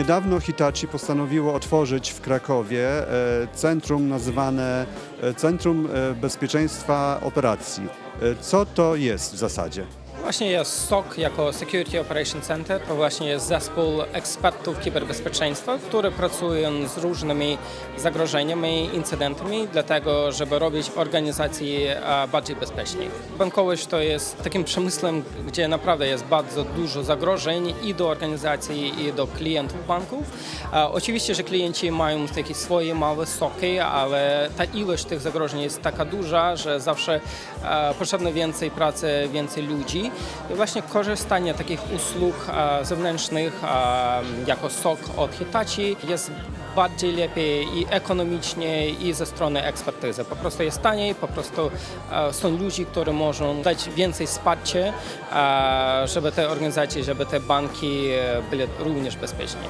Niedawno Hitachi postanowiło otworzyć w Krakowie e, centrum nazywane e, Centrum e, Bezpieczeństwa Operacji. Co to jest w zasadzie? Właśnie jest SOC jako Security Operation Center, to właśnie jest zespół ekspertów cyberbezpieczeństwa, które pracują z różnymi zagrożeniami, incydentami, dlatego żeby robić organizację e, bardziej bezpieczniej. Bankowość to jest takim przemysłem, gdzie naprawdę jest bardzo dużo zagrożeń i do organizacji, i do klientów banków. Oczywiście, że klienci mają takie swoje małe soki, ale ta ilość tych zagrożeń jest taka duża, że zawsze e, potrzebne więcej pracy, więcej ludzi. I właśnie korzystanie takich usług e, zewnętrznych e, jako SOC od Hitachi jest bardziej lepiej i ekonomicznie i ze strony ekspertyzy. Po prostu jest taniej, po prostu e, są ludzie, którzy mogą dać więcej wsparcia, żeby te organizacje, żeby te banki były również bezpieczne.